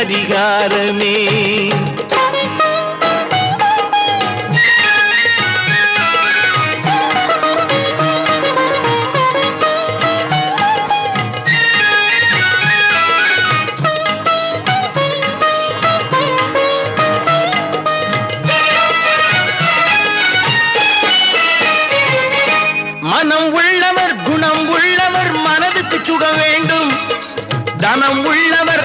அதிகாரமே. மனம் உள்ளவர் குணம் உள்ளவர் மனதுக்கு சுக வேண்டும். தனம் உள்ளவர்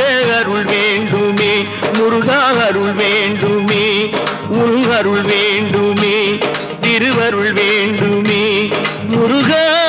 திருவருள் வேண்டுமே திருவருள் வேண்டுமே முருகா